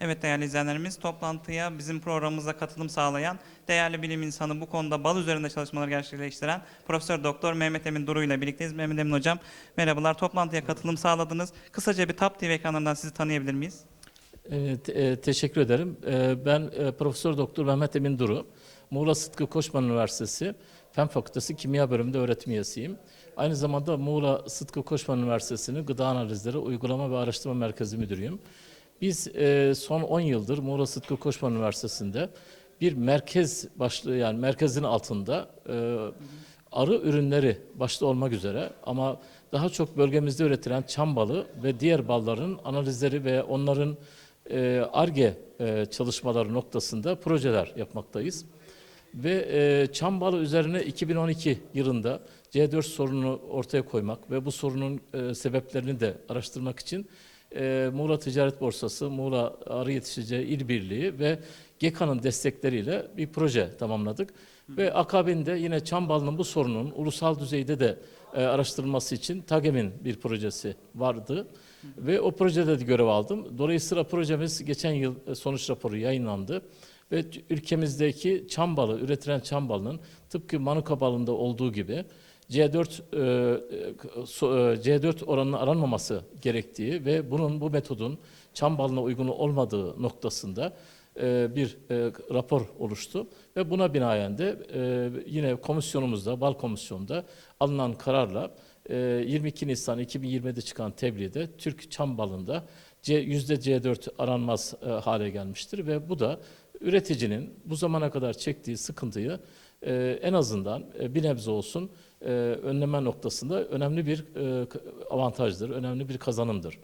Evet değerli izleyenlerimiz toplantıya bizim programımıza katılım sağlayan değerli bilim insanı bu konuda bal üzerinde çalışmalar gerçekleştiren Profesör Doktor Mehmet Emin Duru ile birlikteyiz. Mehmet Emin Hocam merhabalar toplantıya katılım sağladınız. Kısaca bir TAP TV ekranlarından sizi tanıyabilir miyiz? Evet, e, teşekkür ederim. E, ben e, Profesör Doktor Mehmet Emin Duru, Muğla Sıtkı Koçman Üniversitesi Fen Fakültesi Kimya Bölümünde öğretim üyesiyim. Aynı zamanda Muğla Sıtkı Koçman Üniversitesi'nin Gıda Analizleri Uygulama ve Araştırma Merkezi Müdürüyüm. Biz e, son 10 yıldır Muğla Sıtkı Koçman Üniversitesi'nde bir merkez başlığı yani merkezin altında e, arı ürünleri başta olmak üzere ama daha çok bölgemizde üretilen çam balı ve diğer balların analizleri ve onların ARGE e, çalışmaları noktasında projeler yapmaktayız. Ve e, çam balı üzerine 2012 yılında C4 sorununu ortaya koymak ve bu sorunun e, sebeplerini de araştırmak için e, Muğla Ticaret Borsası, Muğla Arı Yetiştirici İl Birliği ve GEKA'nın destekleriyle bir proje tamamladık. Ve akabinde yine çam balının bu sorunun ulusal düzeyde de e, araştırılması için TAGEM'in bir projesi vardı. Ve o projede de görev aldım. Dolayısıyla projemiz geçen yıl e, sonuç raporu yayınlandı. Ve ülkemizdeki çam balı, üretilen çam balının tıpkı manuka balında olduğu gibi C4 e, e, so- e, C4 oranının aranmaması gerektiği ve bunun bu metodun çam balına uygun olmadığı noktasında e, bir rapor oluştu. Ve buna binaen de yine komisyonumuzda, bal komisyonunda alınan kararla e, 22 Nisan 2020'de çıkan tebliğde Türk çam balında C, %C4 aranmaz hale gelmiştir. Ve bu da üreticinin bu zamana kadar çektiği sıkıntıyı e, en azından e, bir nebze olsun e, önleme noktasında önemli bir e, avantajdır, önemli bir kazanımdır.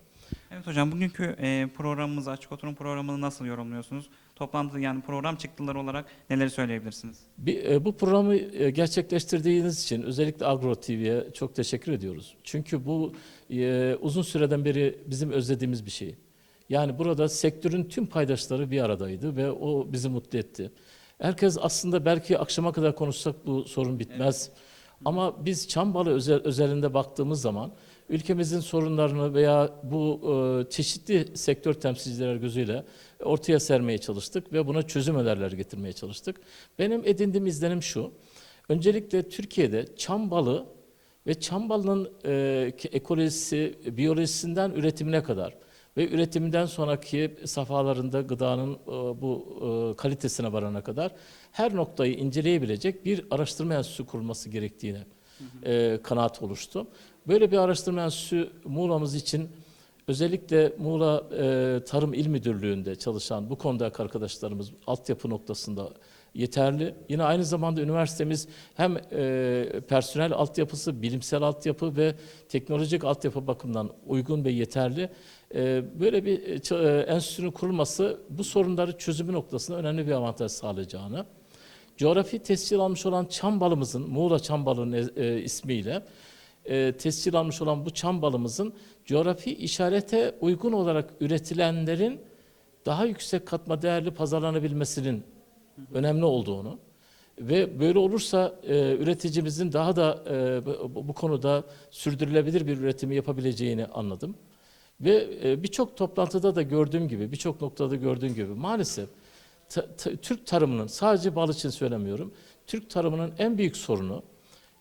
Evet hocam bugünkü e, programımızı açık oturum programını nasıl yorumluyorsunuz? Toplantı yani program çıktıları olarak neleri söyleyebilirsiniz? Bir, e, bu programı e, gerçekleştirdiğiniz için özellikle Agro TV'ye çok teşekkür ediyoruz. Çünkü bu e, uzun süreden beri bizim özlediğimiz bir şey. Yani burada sektörün tüm paydaşları bir aradaydı ve o bizi mutlu etti. Herkes aslında belki akşama kadar konuşsak bu sorun bitmez. Ama biz çam balı özel, özelinde baktığımız zaman ülkemizin sorunlarını veya bu e, çeşitli sektör temsilciler gözüyle ortaya sermeye çalıştık ve buna çözüm önerileri getirmeye çalıştık. Benim edindiğim izlenim şu. Öncelikle Türkiye'de çam balı ve çam balının e, ekolojisi, biyolojisinden üretimine kadar ve üretiminden sonraki safhalarında gıdanın e, bu e, kalitesine varana kadar her noktayı inceleyebilecek bir araştırma enstitüsü kurulması gerektiğine e, kanaat oluştu. Böyle bir araştırma enstitüsü Muğla'mız için özellikle Muğla Tarım İl Müdürlüğü'nde çalışan bu konudaki arkadaşlarımız altyapı noktasında yeterli. Yine aynı zamanda üniversitemiz hem e, personel altyapısı, bilimsel altyapı ve teknolojik altyapı bakımından uygun ve yeterli. E, böyle bir e, e, enstitünün kurulması bu sorunları çözümü noktasında önemli bir avantaj sağlayacağını, coğrafi tescil almış olan çam balımızın, Muğla çam balının e, ismiyle e, tescil almış olan bu çam balımızın coğrafi işarete uygun olarak üretilenlerin daha yüksek katma değerli pazarlanabilmesinin önemli olduğunu ve böyle olursa e, üreticimizin daha da e, bu, konuda sürdürülebilir bir üretimi yapabileceğini anladım. Ve e, birçok toplantıda da gördüğüm gibi, birçok noktada gördüğüm gibi maalesef ta- ta- Türk tarımının, sadece bal için söylemiyorum, Türk tarımının en büyük sorunu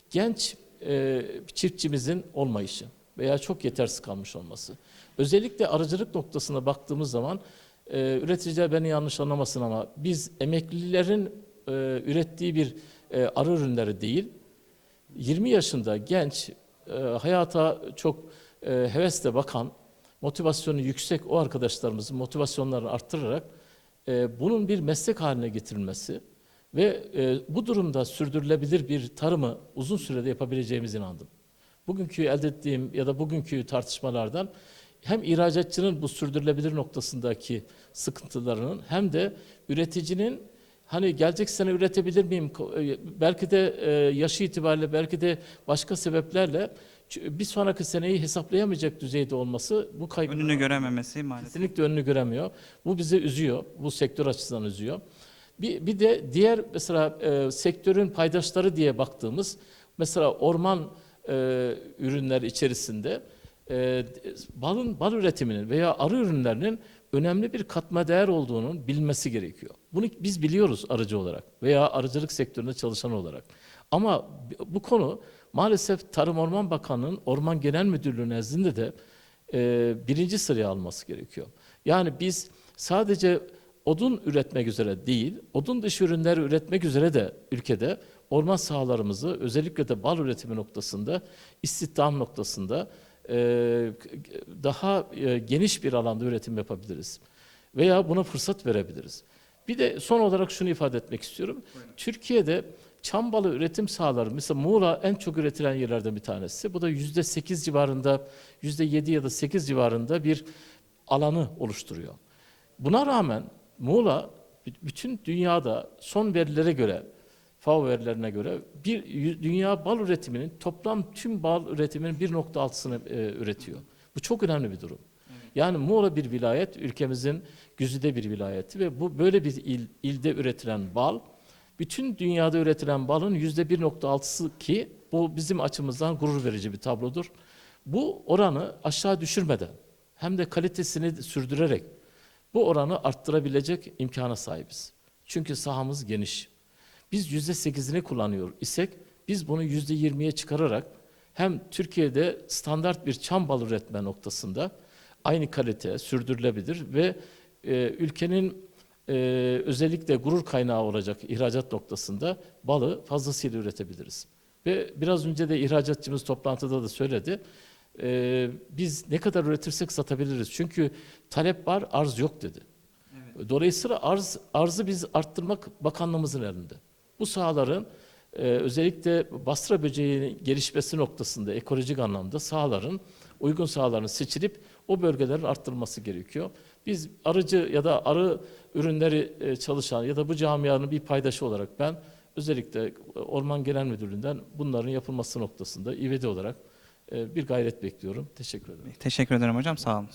genç e, çiftçimizin olmayışı veya çok yetersiz kalmış olması. Özellikle arıcılık noktasına baktığımız zaman e, üreticiler beni yanlış anlamasın ama biz emeklilerin e, ürettiği bir e, arı ürünleri değil, 20 yaşında genç, e, hayata çok e, hevesle bakan, motivasyonu yüksek o arkadaşlarımızın motivasyonlarını arttırarak e, bunun bir meslek haline getirilmesi ve e, bu durumda sürdürülebilir bir tarımı uzun sürede yapabileceğimize inandım. Bugünkü elde ettiğim ya da bugünkü tartışmalardan hem ihracatçının bu sürdürülebilir noktasındaki sıkıntılarının hem de üreticinin hani gelecek sene üretebilir miyim? E, Belki de e, yaşı itibariyle belki de başka sebeplerle bir sonraki seneyi hesaplayamayacak düzeyde olması bu kaygı Önünü görememesi maalesef. Kesinlikle önünü göremiyor. Bu bizi üzüyor. Bu sektör açısından üzüyor. Bir, bir de diğer mesela e, sektörün paydaşları diye baktığımız mesela orman e, ürünler içerisinde e, balın bal üretiminin veya arı ürünlerinin önemli bir katma değer olduğunun bilmesi gerekiyor. Bunu biz biliyoruz arıcı olarak veya arıcılık sektöründe çalışan olarak. Ama bu konu maalesef Tarım Orman Bakanlığı'nın Orman Genel Müdürlüğü nezdinde de e, birinci sıraya alması gerekiyor. Yani biz sadece odun üretmek üzere değil, odun dışı ürünler üretmek üzere de ülkede orman sahalarımızı özellikle de bal üretimi noktasında, istihdam noktasında daha e, geniş bir alanda üretim yapabiliriz. Veya buna fırsat verebiliriz. Bir de son olarak şunu ifade etmek istiyorum. Türkiye'de çam balı üretim sahaları, mesela Muğla en çok üretilen yerlerden bir tanesi. Bu da yüzde sekiz civarında, yüzde yedi ya da sekiz civarında bir alanı oluşturuyor. Buna rağmen Muğla bütün dünyada son verilere göre, FAO verilerine göre bir dünya bal üretiminin toplam tüm bal üretiminin 1.6'sını e, üretiyor. Bu çok önemli bir durum. Yani Muğla bir vilayet, ülkemizin güzide bir vilayeti ve bu böyle bir il, ilde üretilen bal, bütün dünyada üretilen balın yüzde 1.6'sı ki bu bizim açımızdan gurur verici bir tablodur. Bu oranı aşağı düşürmeden hem de kalitesini sürdürerek bu oranı arttırabilecek imkana sahibiz. Çünkü sahamız geniş. Biz yüzde sekizini kullanıyor isek biz bunu yüzde yirmiye çıkararak hem Türkiye'de standart bir çam bal üretme noktasında aynı kalite sürdürülebilir ve e, ülkenin e, özellikle gurur kaynağı olacak ihracat noktasında balı fazlasıyla üretebiliriz. Ve biraz önce de ihracatçımız toplantıda da söyledi. E, biz ne kadar üretirsek satabiliriz. Çünkü talep var, arz yok dedi. Dolayısıyla arz arzı biz arttırmak bakanlığımızın elinde. Bu sahaların e, özellikle basra böceğinin gelişmesi noktasında ekolojik anlamda sahaların uygun sahaların seçilip o bölgelerin arttırılması gerekiyor. Biz arıcı ya da arı ürünleri e, çalışan ya da bu camianın bir paydaşı olarak ben özellikle e, Orman Genel Müdürlüğü'nden bunların yapılması noktasında ivedi olarak e, bir gayret bekliyorum. Teşekkür ederim. Teşekkür ederim hocam. Sağ olun.